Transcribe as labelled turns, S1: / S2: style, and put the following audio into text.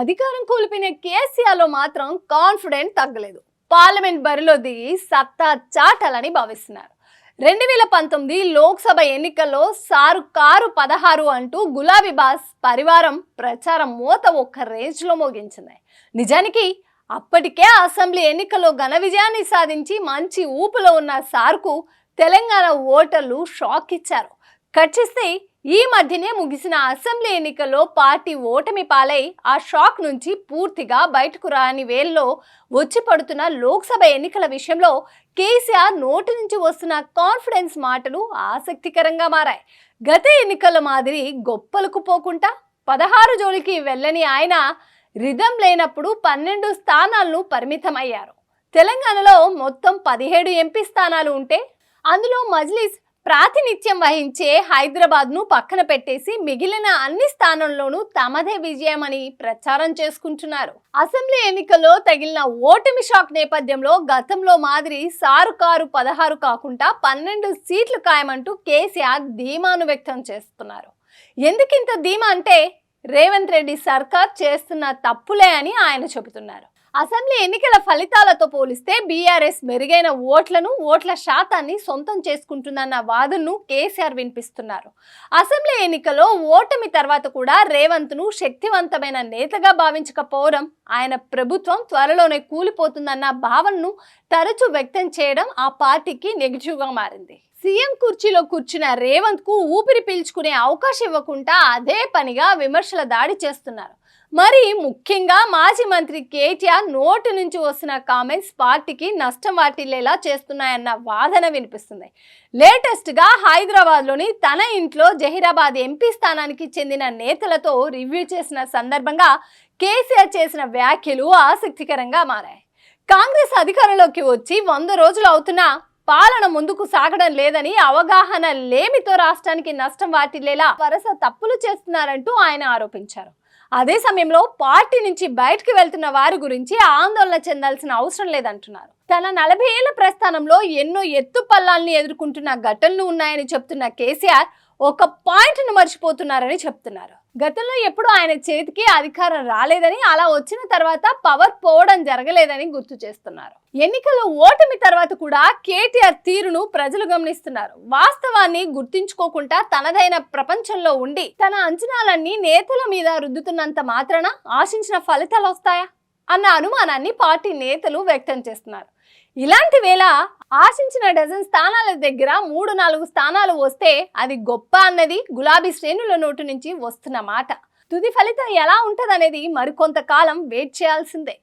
S1: అధికారం కోల్పోయిన కేసీఆర్లో మాత్రం కాన్ఫిడెంట్ తగ్గలేదు. పార్లమెంట్ బరిలో దిగి సత్తా చాటాలని భావిస్తున్నారు. రెండు వేల పంతొమ్మిది లోక్సభ ఎన్నికల్లో సారు కారు పదహారు అంటూ గులాబీ బాస్ పరివారం ప్రచారం మూత ఒక్క రేంజ్లో మోగించింది. నిజానికి అప్పటికే అసెంబ్లీ ఎన్నికల్లో ఘన విజయాన్ని సాధించి మంచి ఊపులో ఉన్న సార్కు తెలంగాణ ఓటర్లు షాక్ ఇచ్చారు. కట్ చేస్తే ఈ మధ్యనే ముగిసిన అసెంబ్లీ ఎన్నికల్లో పార్టీ ఓటమి పాలై ఆ షాక్ నుంచి పూర్తిగా బయటకు రాని వేల్లో వచ్చి పడుతున్న లోక్సభ ఎన్నికల విషయంలో కేసీఆర్ నోటి నుంచి వస్తున్న కాన్ఫిడెన్స్ మాటలు ఆసక్తికరంగా మారాయి. గత ఎన్నికల మాదిరి గొప్పలకు పోకుండా పదహారు జోలికి వెళ్ళని ఆయన రిధం లేనప్పుడు పన్నెండు స్థానాలను పరిమితమయ్యారు. తెలంగాణలో మొత్తం పదిహేడు ఎంపీ స్థానాలు ఉంటే అందులో మజ్లిస్ ప్రాతినిధ్యం వహించే హైదరాబాద్ను పక్కన పెట్టేసి మిగిలిన అన్ని స్థానంలోనూ తమదే విజయమని ప్రచారం చేసుకుంటున్నారు. అసెంబ్లీ ఎన్నికల్లో తగిలిన ఓటమి షాక్ నేపథ్యంలో గతంలో మాదిరి సారు కారు పదహారు కాకుండా పన్నెండు సీట్లు ఖాయమంటూ కేసీఆర్ ధీమాను వ్యక్తం చేస్తున్నారు. ఎందుకింత ధీమా అంటే రేవంత్ రెడ్డి సర్కార్ చేస్తున్న తప్పులే అని ఆయన చెబుతున్నారు. అసెంబ్లీ ఎన్నికల ఫలితాలతో పోలిస్తే బీఆర్ఎస్ మెరుగైన ఓట్లను ఓట్ల శాతాన్ని సొంతం చేసుకుంటుందన్న వాదనను కేసీఆర్ వినిపిస్తున్నారు. అసెంబ్లీ ఎన్నికల్లో ఓటమి తర్వాత కూడా రేవంత్ను శక్తివంతమైన నేతగా భావించకపోవడం ఆయన ప్రభుత్వం త్వరలోనే కూలిపోతుందన్న భావనను తరచూ వ్యక్తం చేయడం ఆ పార్టీకి నెగిటివ్గా మారింది. సీఎం కుర్చీలో కూర్చున్న రేవంత్కు ఊపిరి పీల్చుకునే అవకాశం ఇవ్వకుండా అదే పనిగా విమర్శల దాడి చేస్తున్నారు. మరి ముఖ్యంగా మాజీ మంత్రి కేటీఆర్ నోటు నుంచి వస్తున్న కామెంట్స్ పార్టీకి నష్టం వాటిల్లేలా చేస్తున్నాయన్న వాదన వినిపిస్తుంది. లేటెస్ట్గా హైదరాబాద్లోని తన ఇంట్లో జహీరాబాద్ ఎంపీ స్థానానికి చెందిన నేతలతో రివ్యూ చేసిన సందర్భంగా కేసీఆర్ చేసిన వ్యాఖ్యలు ఆసక్తికరంగా మారాయి. కాంగ్రెస్ అధికారంలోకి వచ్చి వంద రోజులు అవుతున్నా పాలన ముందుకు సాగడం లేదని అవగాహన లేమితో రాష్ట్రానికి నష్టం వాటిల్లేలా వరుస తప్పులు చేస్తున్నారంటూ ఆయన ఆరోపించారు. అదే సమయంలో పార్టీ నుంచి బయటకు వెళ్తున్న వారి గురించి ఆందోళన చెందాల్సిన అవసరం లేదంటున్నారు. తన నలభై ఏళ్ళ ప్రస్థానంలో ఎన్నో ఎత్తు పల్లాల్ని ఎదుర్కొంటున్న ఘటనలు ఉన్నాయని చెప్తున్న కేసీఆర్ ఒక పాయింట్ను మర్చిపోతున్నారని చెప్తున్నారు. గతంలో ఎప్పుడు ఆయన చేతికి అధికారం రాలేదని అలా వచ్చిన తర్వాత పవర్ పోవడం జరగలేదని గుర్తు చేస్తున్నారు. ఎన్నికల్లో ఓటమి తర్వాత కూడా కేటీఆర్ తీరును ప్రజలు గమనిస్తున్నారు. వాస్తవాన్ని గుర్తించుకోకుండా తనదైన ప్రపంచంలో ఉండి తన అంచనాలన్నీ నేతల మీద రుద్దుతున్నంత మాత్రాన ఆశించిన ఫలితాలు వస్తాయా? అన్న అనుమానాన్ని పార్టీ నేతలు వ్యక్తం చేస్తున్నారు. ఇలాంటి వేళ ఆశించిన డజన్ స్థానాల దగ్గర మూడు నాలుగు స్థానాలు వస్తే అది గొప్ప అన్నది గులాబీ శ్రేణుల నోటు నుంచి వస్తున్న మాట. తుది ఫలితం ఎలా ఉంటదనేది మరికొంతకాలం వెయిట్ చేయాల్సిందే.